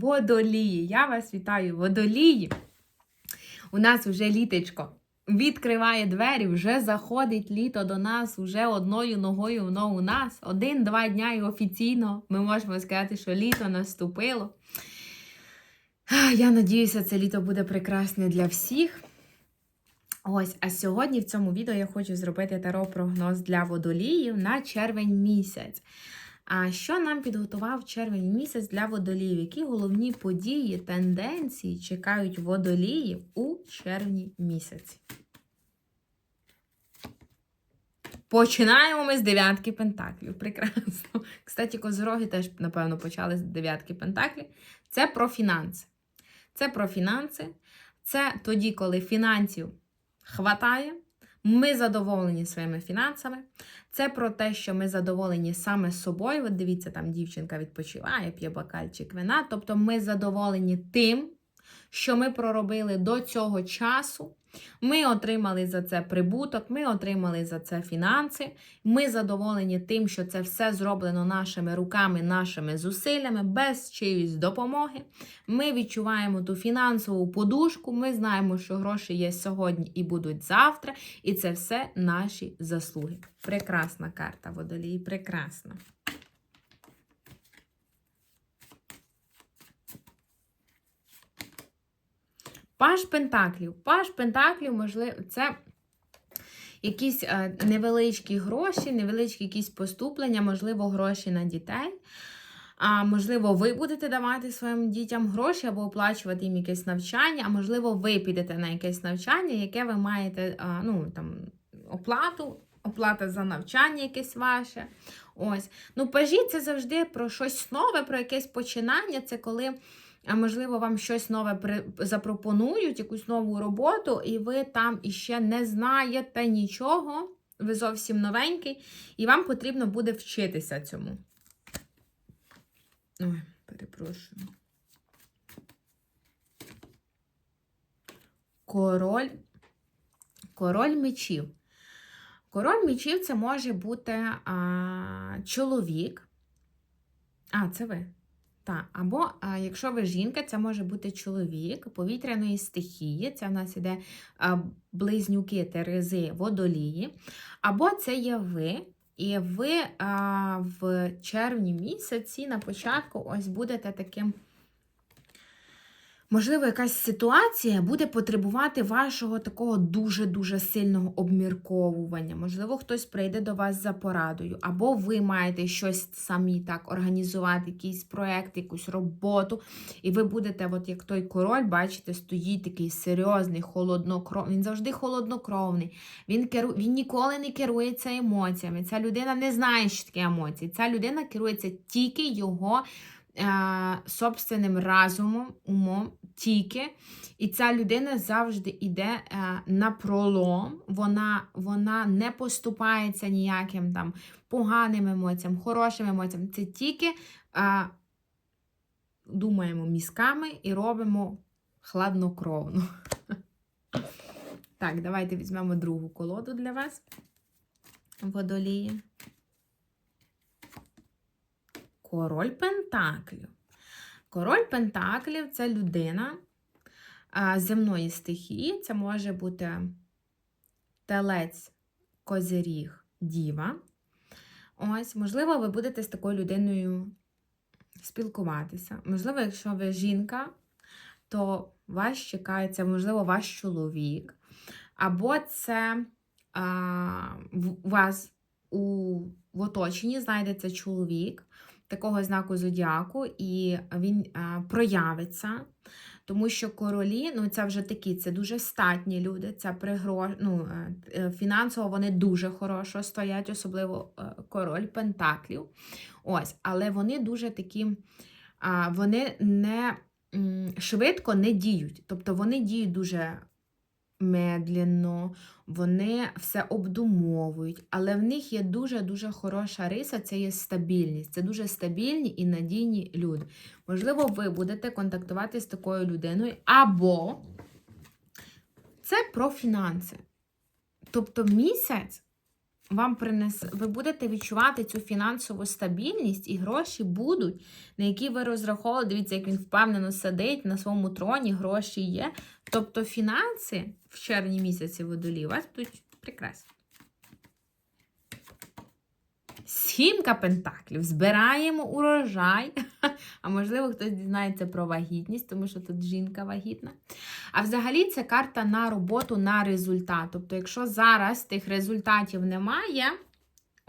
водолії. Я вас вітаю, водолії. У нас вже літечко відкриває двері, вже заходить літо до нас, вже одною ногою воно у нас. Один-два дня і офіційно ми можемо сказати, що літо наступило. Я надіюся, це літо буде прекрасне для всіх. Ось, а сьогодні в цьому відео я хочу зробити таро-прогноз для водоліїв на червень місяць. А що нам підготував червень місяць для водоліїв? Які головні події, тенденції чекають водоліїв у червні місяці? Починаємо ми з дев'ятки пентаклів. Прекрасно. Кстати, козороги теж, напевно, почали з дев'ятки пентаклів. Це про фінанси. Це про фінанси. Це тоді, коли фінансів хватає, ми задоволені своїми фінансами. Це про те, що ми задоволені саме собою. От дивіться, там дівчинка відпочиває, п'є бокальчик вина. Тобто ми задоволені тим, що ми проробили до цього часу. Ми отримали за це прибуток, ми отримали за це фінанси. Ми задоволені тим, що це все зроблено нашими руками, нашими зусиллями, без чиїсь допомоги. Ми відчуваємо ту фінансову подушку. Ми знаємо, що гроші є сьогодні і будуть завтра, і це все наші заслуги. Прекрасна карта водолій, прекрасна. Паш Пентаклів. Паш Пентаклів, можливо, це якісь е, невеличкі гроші, невеличкі якісь поступлення, можливо, гроші на дітей. А можливо, ви будете давати своїм дітям гроші або оплачувати їм якесь навчання, а можливо, ви підете на якесь навчання, яке ви маєте ну, там, оплату, оплата за навчання якесь ваше. Ось. Ну, пажі це завжди про щось нове, про якесь починання. Це коли. А можливо, вам щось нове запропонують, якусь нову роботу, і ви там іще не знаєте нічого, ви зовсім новенький, і вам потрібно буде вчитися цьому. Ой, перепрошую. Король. Король мечів. Король мечів це може бути а, чоловік. А, це ви. Так, або а, якщо ви жінка, це може бути чоловік повітряної стихії, це в нас іде а, близнюки Терези водолії. Або це є ви, і ви а, в червні місяці на початку ось будете таким. Можливо, якась ситуація буде потребувати вашого такого дуже-дуже сильного обмірковування. Можливо, хтось прийде до вас за порадою, або ви маєте щось самі так організувати, якийсь проєкт, якусь роботу, і ви будете, от як той король, бачите, стоїть такий серйозний, холоднокровний. Він завжди холоднокровний. Він керу... він ніколи не керується емоціями. Ця людина не знає, що таке емоції. Ця людина керується тільки його. Е, собственним разумом, умом, тільки. І ця людина завжди йде е, на пролом, вона вона не поступається ніяким там поганим емоціям, хорошим емоціям. Це тільки е, думаємо мізками і робимо хладнокровно. Так, давайте візьмемо другу колоду для вас. Водолії. Король Пентаклів. Король Пентаклів це людина земної стихії. Це може бути телець, козиріг, діва. Ось, можливо, ви будете з такою людиною спілкуватися. Можливо, якщо ви жінка, то вас чекається, можливо, ваш чоловік. Або це а, у вас у в оточенні знайдеться чоловік такого знаку зодіаку, і він а, проявиться. Тому що королі, ну це вже такі, це дуже статні люди, це пригро... ну, фінансово вони дуже хорошо стоять, особливо король Пентаклів. Ось, Але вони дуже такі, вони не швидко не діють. Тобто вони діють дуже медленно, вони все обдумовують, але в них є дуже-дуже хороша риса це є стабільність. Це дуже стабільні і надійні люди. Можливо, ви будете контактувати з такою людиною, або це про фінанси. Тобто місяць вам принесе, ви будете відчувати цю фінансову стабільність, і гроші будуть, на які ви розраховували. Дивіться, як він впевнено сидить на своєму троні, гроші є. Тобто фінанси в червні місяці водолі у вас будуть прекрасні. Сімка пентаклів. Збираємо урожай. А можливо, хтось дізнається про вагітність, тому що тут жінка вагітна. А взагалі це карта на роботу на результат. Тобто, якщо зараз тих результатів немає,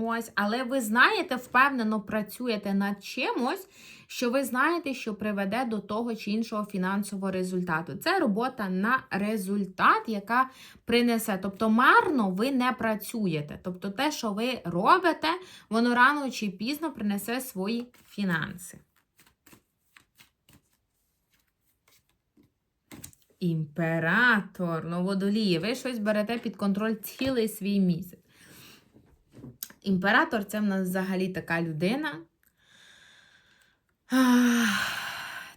ось, але ви знаєте, впевнено працюєте над чимось, що ви знаєте, що приведе до того чи іншого фінансового результату. Це робота на результат, яка принесе. Тобто, марно ви не працюєте. Тобто, те, що ви робите, воно рано чи пізно принесе свої фінанси. Імператор, ну водолії, ви щось берете під контроль цілий свій місяць. Імператор це в нас взагалі така людина.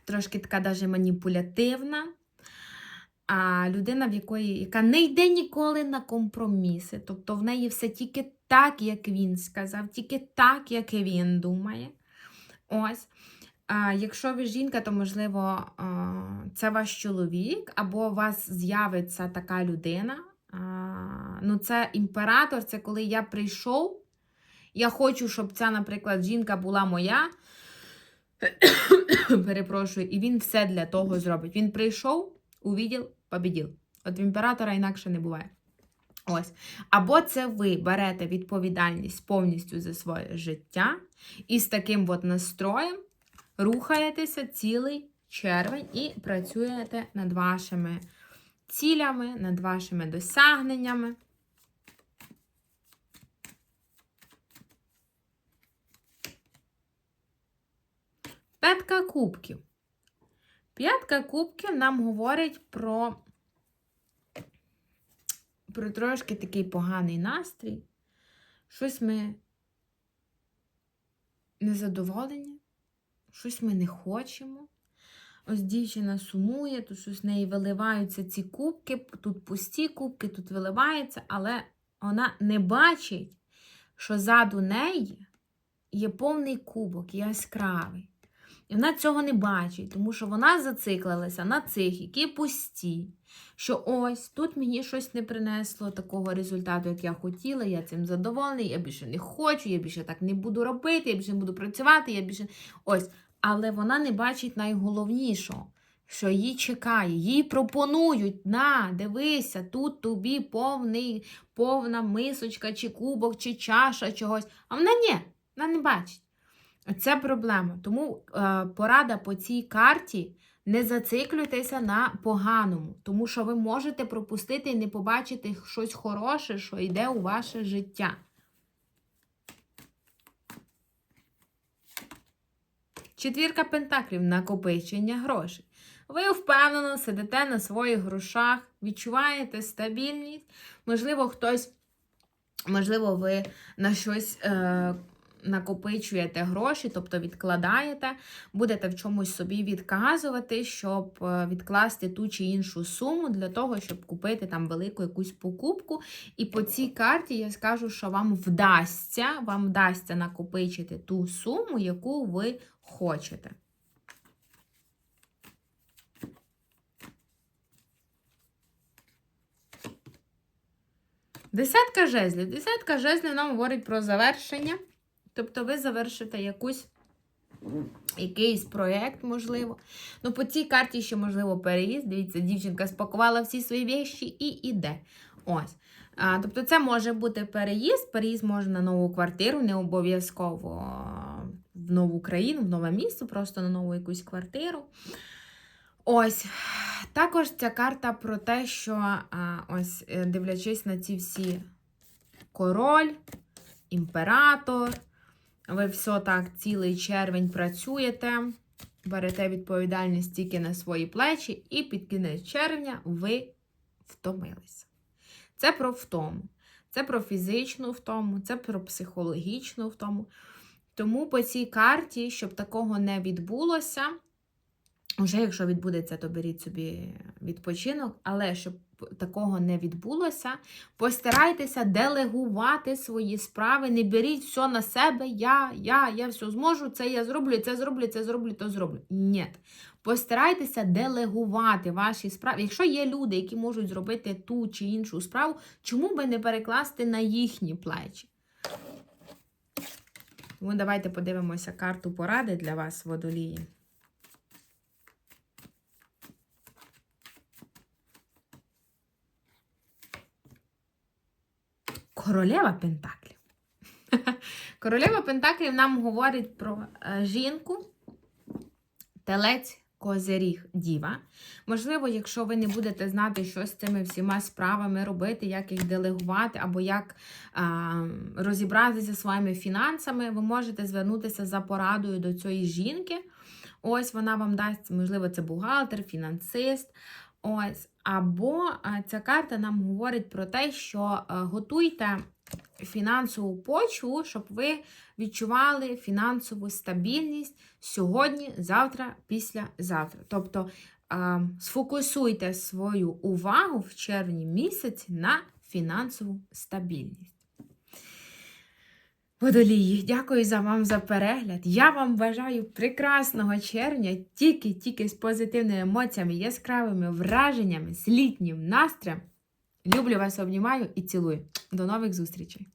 Трошки така даже маніпулятивна. А людина, в якої, яка не йде ніколи на компроміси. Тобто в неї все тільки так, як він сказав, тільки так, як він думає. Ось. А, Якщо ви жінка, то, можливо, це ваш чоловік, або у вас з'явиться така людина. Ну, це імператор, це коли я прийшов. Я хочу, щоб ця, наприклад, жінка була моя. Перепрошую, і він все для того зробить. Він прийшов, увідів, побідів. От в імператора інакше не буває. Ось. Або це ви берете відповідальність повністю за своє життя і з таким от настроєм рухаєтеся цілий червень і працюєте над вашими цілями, над вашими досягненнями. П'ятка кубків. П'ятка кубків нам говорить про про трошки такий поганий настрій. Щось ми незадоволені, щось ми не хочемо. Ось дівчина сумує, тут щось в неї виливаються ці кубки, тут пусті кубки, тут виливаються, але вона не бачить, що ззаду неї є повний кубок, яскравий. І вона цього не бачить, тому що вона зациклилася на цих, які пусті. Що ось тут мені щось не принесло такого результату, як я хотіла, я цим задоволений, я більше не хочу, я більше так не буду робити, я більше не буду працювати, я більше. Ось. Але вона не бачить найголовнішого, що її чекає, їй пропонують, на, дивися, тут тобі повний, повна мисочка, чи кубок, чи чаша чогось. А вона ні, вона не бачить. Це проблема. Тому е, порада по цій карті не зациклюйтеся на поганому, тому що ви можете пропустити і не побачити щось хороше, що йде у ваше життя. Четвірка пентаклів накопичення грошей. Ви впевнено сидите на своїх грошах, відчуваєте стабільність. Можливо, хтось, можливо, ви на щось е, накопичуєте гроші, тобто відкладаєте, будете в чомусь собі відказувати, щоб е, відкласти ту чи іншу суму для того, щоб купити там велику якусь покупку. І по цій карті я скажу, що вам вдасться, вам вдасться накопичити ту суму, яку ви хочете. Десятка жезлів. Десятка жезлів нам говорить про завершення. Тобто ви завершите якусь, якийсь проєкт, можливо. Ну, по цій карті ще, можливо, переїзд. Дивіться, дівчинка спакувала всі свої вещі і йде. Ось. А, Тобто, це може бути переїзд. Переїзд може на нову квартиру, не обов'язково в нову країну, в нове місто, просто на нову якусь квартиру. Ось. Також ця карта про те, що а, ось, е, дивлячись на ці всі король, імператор. Ви все так цілий червень працюєте, берете відповідальність тільки на свої плечі, і під кінець червня ви втомилися. Це про втому. Це про фізичну втому, це про психологічну втому. Тому по цій карті, щоб такого не відбулося, Уже якщо відбудеться, то беріть собі відпочинок, але щоб такого не відбулося, постарайтеся делегувати свої справи, не беріть все на себе, я, я, я все зможу, це я зроблю, це зроблю, це зроблю, то зроблю. Ні. Постарайтеся делегувати ваші справи. Якщо є люди, які можуть зробити ту чи іншу справу, чому би не перекласти на їхні плечі? Тому давайте подивимося карту поради для вас, водолії. Королева Пентаклів. Королева Пентаклів нам говорить про е, жінку, телець, козиріг, діва. Можливо, якщо ви не будете знати, що з цими всіма справами робити, як їх делегувати, або як а, розібратися зі своїми фінансами, ви можете звернутися за порадою до цієї жінки. Ось вона вам дасть, можливо, це бухгалтер, фінансист. Ось, або ця карта нам говорить про те, що готуйте фінансову почву, щоб ви відчували фінансову стабільність сьогодні, завтра, післязавтра. Тобто сфокусуйте свою увагу в червні місяці на фінансову стабільність. Водолії, дякую за вам за перегляд. Я вам бажаю прекрасного червня, тільки-тільки з позитивними емоціями, яскравими враженнями, з літнім настроєм. Люблю вас, обнімаю і цілую. До нових зустрічей!